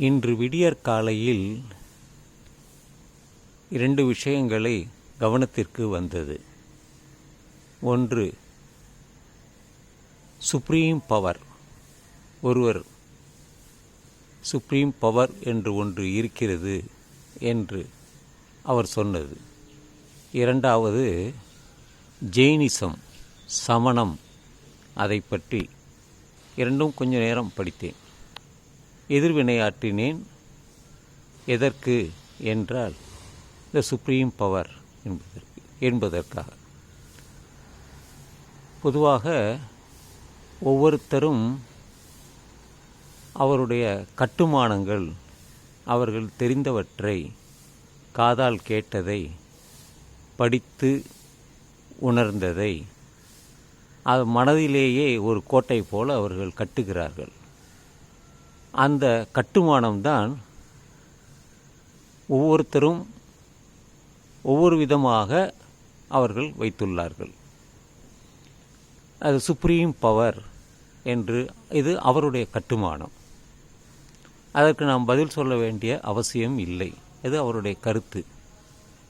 இன்று விடியற் காலையில் இரண்டு விஷயங்களை கவனத்திற்கு வந்தது. ஒன்று சுப்ரீம் பவர் ஒருவர் சுப்ரீம் பவர் என்று ஒன்று இருக்கிறது என்று அவர் சொன்னது. இரண்டாவது ஜெயினிசம் சமணம் அதை பற்றி இரண்டும் கொஞ்ச நேரம் படித்தேன். எதிர்வினையாற்றினேன். எதற்கு என்றால் இந்த சுப்ரீம் பவர் என்பதற்கு என்பதற்காக. பொதுவாக ஒவ்வொருத்தரும் அவருடைய கட்டுமானங்கள் அவர்கள் தெரிந்தவற்றை காதால் கேட்டதை படித்து உணர்ந்ததை அது மனதிலேயே ஒரு கோட்டை போல அவர்கள் கட்டுகிறார்கள். அந்த கட்டுமானம்தான் ஒவ்வொருத்தரும் ஒவ்வொரு விதமாக அவர்கள் வைத்துள்ளார்கள். அது சுப்ரீம் பவர் என்று இது அவருடைய கட்டுமானம். அதற்கு நாம் பதில் சொல்ல வேண்டிய அவசியம் இல்லை. இது அவருடைய கருத்து.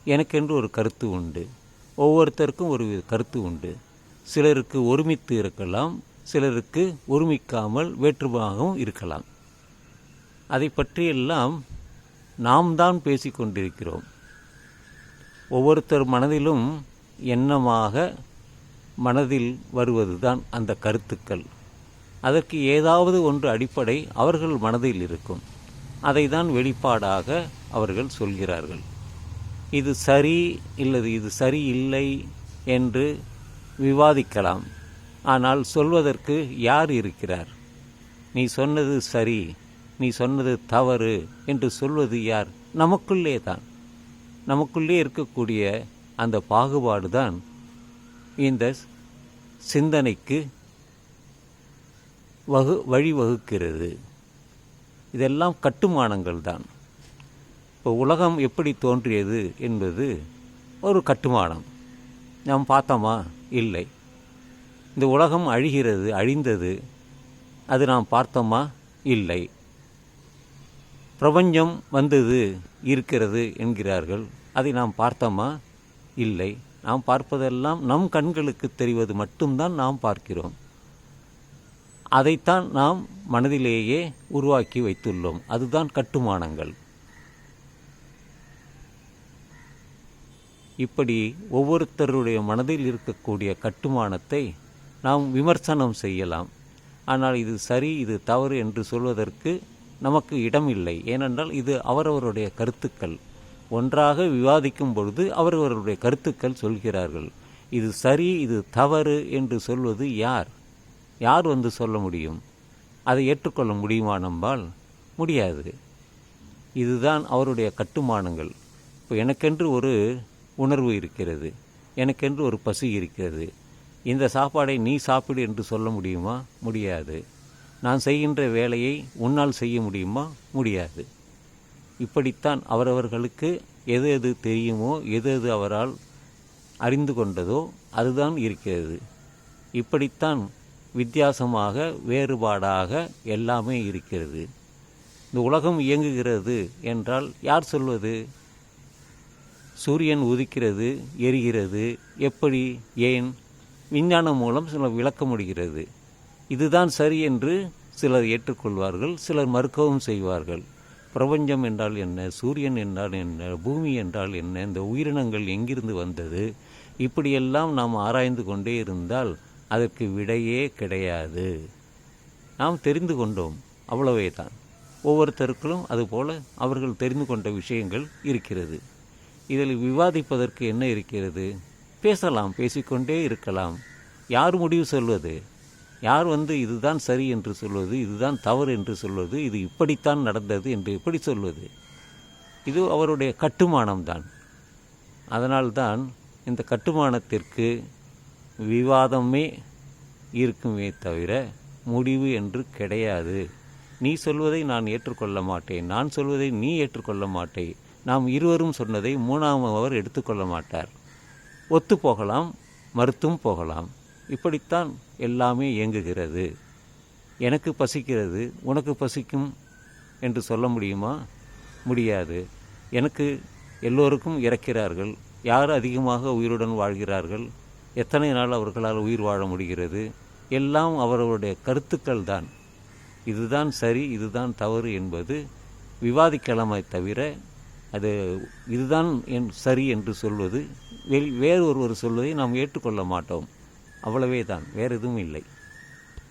எனக்கென்று ஒரு கருத்து உண்டு. ஒவ்வொருத்தருக்கும் ஒரு கருத்து உண்டு. சிலருக்கு ஒருமித்து இருக்கலாம் சிலருக்கு ஒருமிக்காமல் வேற்றுமாகவும் இருக்கலாம். அதை பற்றியெல்லாம் நாம் தான் பேசிக்கொண்டிருக்கிறோம் ஒவ்வொருத்தர் மனதிலும் எண்ணமாக மனதில் வருவதுதான் அந்த கருத்துக்கள். அதற்கு ஏதாவது ஒன்று அடிப்படை அவர்கள் மனதில் இருக்கும். அதை தான் வெளிப்பாடாக அவர்கள் சொல்கிறார்கள். இது சரி இல்லது இது சரி இல்லை என்று விவாதிக்கலாம். ஆனால் சொல்வதற்கு யார் இருக்கிறார்? நீ சொன்னது சரி. நீ சொன்னது தவறு என்று சொல்வது யார்? நமக்குள்ளே தான். நமக்குள்ளே இருக்கக்கூடிய அந்த பாகுபாடு தான் இந்த சிந்தனைக்கு வகு வழிவகுக்கிறது. இதெல்லாம் கட்டுமானங்கள் தான். இப்போ உலகம் எப்படி தோன்றியது என்பது ஒரு கட்டுமானம். நாம் பார்த்தோமா? இல்லை. இந்த உலகம் அழிகிறது அழிந்தது அது நாம் பார்த்தோமா? இல்லை. பிரபஞ்சம் வந்தது இருக்கிறது என்கிறார்கள். அதை நாம் பார்த்தோமா? இல்லை. நாம் பார்ப்பதெல்லாம் நம் கண்களுக்கு தெரிவது மட்டும்தான் நாம் பார்க்கிறோம். அதைத்தான் நாம் மனதிலேயே உருவாக்கி வைத்துள்ளோம். அதுதான் கட்டுமானங்கள். இப்படி ஒவ்வொருத்தருடைய மனதில் இருக்கக்கூடிய கட்டுமானத்தை நாம் விமர்சனம் செய்யலாம். ஆனால் இது சரி இது தவறு என்று சொல்வதற்கு நமக்கு இடமில்லை. ஏனென்றால் இது அவரவருடைய கருத்துக்கள். ஒன்றாக விவாதிக்கும் பொழுது அவரவருடைய கருத்துக்கள் சொல்கிறார்கள். இது சரி இது தவறு என்று சொல்வது யார்? யார் வந்து சொல்ல முடியும்? அதை ஏற்றுக்கொள்ள முடியுமா நம்பால்? முடியாது. இதுதான் அவருடைய கட்டுமானங்கள். இப்போ எனக்கென்று ஒரு உணர்வு இருக்கிறது. எனக்கென்று ஒரு பசி இருக்கிறது. இந்த சாப்பாடை நீ சாப்பிடு என்று சொல்ல முடியுமா? முடியாது. நான் செய்கின்ற வேலையை உன்னால் செய்ய முடியுமா? முடியாது. இப்படித்தான் அவரவர்களுக்கு எது எது தெரியுமோ எது எது அவரால் அறிந்து கொண்டதோ அதுதான் இருக்கிறது. இப்படித்தான் வித்தியாசமாக வேறுபாடாக எல்லாமே இருக்கிறது. இந்த உலகம் இயங்குகிறது என்றால் யார் சொல்வது? சூரியன் உதிக்கிறது எரிகிறது. எப்படி? ஏன்? விஞ்ஞானம் மூலம் சில விளக்க முடிகிறது. இதுதான் சரி என்று சிலர் ஏற்றுக்கொள்வார்கள் சிலர் மறுக்கவும் செய்வார்கள். பிரபஞ்சம் என்றால் என்ன? சூரியன் என்றால் என்ன? பூமி என்றால் என்ன? இந்த உயிரினங்கள் எங்கிருந்து வந்தது? இப்படியெல்லாம் நாம் ஆராய்ந்து கொண்டே இருந்தால் அதற்கு விடையே கிடையாது. நாம் தெரிந்து கொண்டோம் அவ்வளவே தான் ஒவ்வொருத்தருக்களும் அதுபோல் அவர்கள் தெரிந்து கொண்ட விஷயங்கள் இருக்கிறது. இதில் விவாதிப்பதற்கு என்ன இருக்கிறது? பேசலாம் பேசிக்கொண்டே இருக்கலாம். யார் முடிவு சொல்வது? யார் வந்து இதுதான் சரி என்று சொல்வது இதுதான் தவறு என்று சொல்வது இது இப்படித்தான் நடந்தது என்று எப்படி சொல்வது? இது அவருடைய கட்டுமானம்தான். அதனால்தான் இந்த கட்டுமானத்திற்கு விவாதமே இருக்குமே தவிர முடிவு என்று கிடையாது. நீ சொல்வதை நான் ஏற்றுக்கொள்ள மாட்டேன். நான் சொல்வதை நீ ஏற்றுக்கொள்ள மாட்டே. நாம் இருவரும் சொன்னதை மூணாம் அவர் எடுத்துக்கொள்ள மாட்டார். ஒத்து போகலாம் மறுத்தும் போகலாம். இப்படித்தான் எல்லாமே இயங்குகிறது. எனக்கு பசிக்கிறது உனக்கு பசிக்கும் என்று சொல்ல முடியுமா? முடியாது. எனக்கு எல்லோருக்கும் இறக்கிறார்கள். யார் அதிகமாக உயிருடன் வாழ்கிறார்கள்? எத்தனை நாள் அவர்களால் உயிர் வாழ முடிகிறது? எல்லாம் அவர்களுடைய கருத்துக்கள் தான் இதுதான் சரி இதுதான் தவறு என்பது விவாதிக்கலாமே தவிர அது இதுதான் என் சரி என்று சொல்வது வெல் வேறு ஒருவர் சொல்வதை நாம் ஏற்றுக்கொள்ள மாட்டோம். அவ்வளவே தான் வேறு எதுவும் இல்லை.